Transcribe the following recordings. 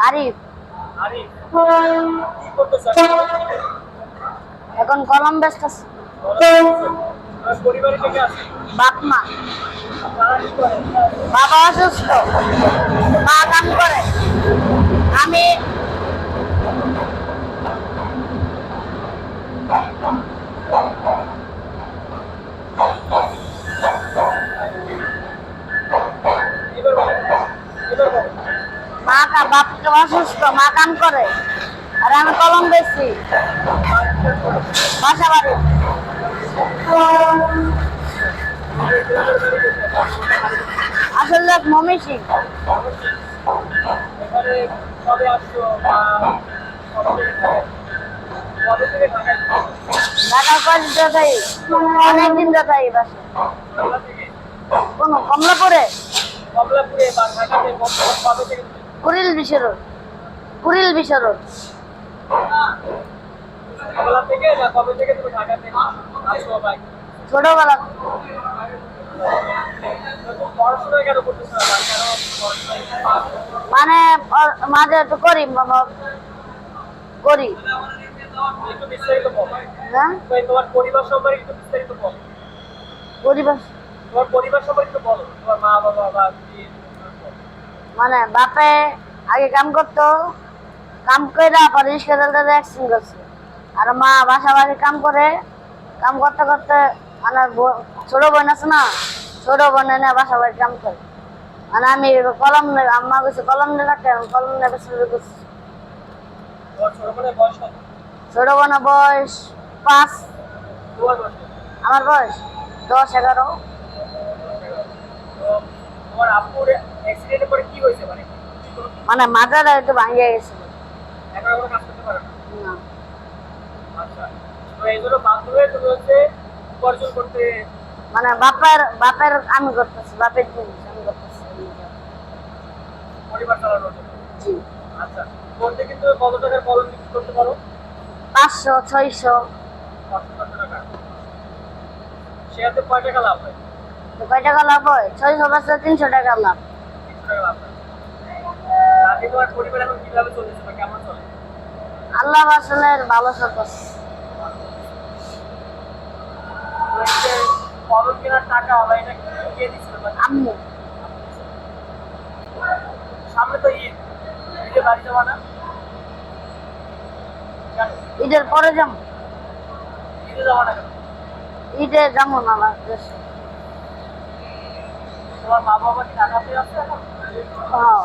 আরিফ। এখন কলম কে আছে। বাপ মা। বাবা অসুস্থ। মা কাম করে। মা কা বাপ অসুস্থ, মা কাম করে। আর আমি কলম বেচছি বাসা বাড়ি। আসলে মমি যাই। বাসা। কমলা কমলাপুরে? কমলাপুরে কবে-? কুড়িল বিশ্ব রোড কুড়িল বিশ্ব রোড কমলা থেকে বা কবে থেকে তুমি ঢাকাতে আসছো বা ছোটবেলা। মানে মাঝে একটু করি করি। হ্যাঁ? তোমার পরিবার সম্পর্কে একটু বিস্তারিত বলো। পরিবার। সম্পর্কে একটু বলো। তোমার মা বাবা বা মানে বাপে আগে কাম করতো কাম করে পরে রিক্সা চালতে অ্যাক্সিডেন্ট করছে। আর মা বাসা বাড়ি কাম করে কাম করতে করতে মানে ছোট বোন আছে না ছোট বোন এনে বাসা বাড়ি কাম করে। মানে আমি কলম আম্মা গেছে কলম নিয়ে রাখতে কলম নেবে শুরু করছি। ছোট বোনের বয়স পাঁচ? আমার বয়স দশ এগারো তো তোমার আপুর অ্যাক্সিডেন্টের পরে কি হয়েছে মানে কি কোনো মানে মাথাটা একটু ভাঙিয়ে গেছিল এখন কোনো কাজ করতে পারে না না। আচ্ছা তো এই জন্য বাধ্য হয়ে তুমি হচ্ছে উপার্জন করতে মানে বাপের বাপের আমি করতেছি বাপের জিনিস আমি করতেছি। পরিবার চালানোর জন্য? জি। আচ্ছা। করতে কিন্তু কত টাকার কলম বিক্রি করতে পারো? পাঁচশো ছয়শো। শেয়ারতে কয় টাকা লাভ হয়? কয় টাকা লাভ হয়? ছয়শো পাঁচশো তিনশো টাকা লাভ। তিনশো টাকা লাভ হয়। আল্লাহ ভালো আম্মু। সামনে তো ঈদ। ঈদে বাড়ি যাবা না? ঈদের পরে ঈদে যাবা না ঈদে যাব না আমার দেশে তোমার মা বাবা কি ঢাকাতে আছে এখন? হ্যাঁ?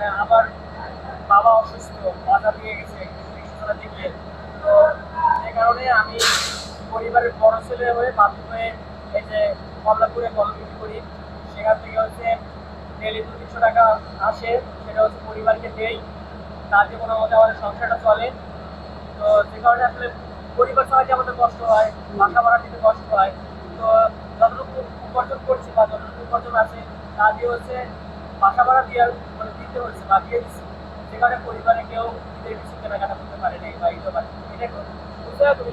মানে আমার বাবা অসুস্থ মাথা দিয়ে গেছে চিকিৎসা দিকে তো যে কারণে আমি পরিবারের বড় ছেলে হয়ে বাধ্য হয়ে এই যে কমলাপুরে কলম বিক্রি করি। সেখান থেকে হচ্ছে ডেলি দু তিনশো টাকা আসে, সেটা হচ্ছে পরিবারকে দেই। তাতে কোনো মতে আমাদের সংসারটা চলে। তো যে কারণে আসলে পরিবার চালাতে আমাদের কষ্ট হয়? বাসা ভাড়া দিতে কষ্ট হয়? তো যতটুকু উপার্জন করছি বা যতটুকু উপার্জন আছে, তা দিয়ে হচ্ছে বাসা ভাড়া দিয়ে করে দিতে হয়েছে বা সেখানে পরিবারে কেউ ঈদের কিছু কেনাকাটা করতে পারে নাই বা ঈদ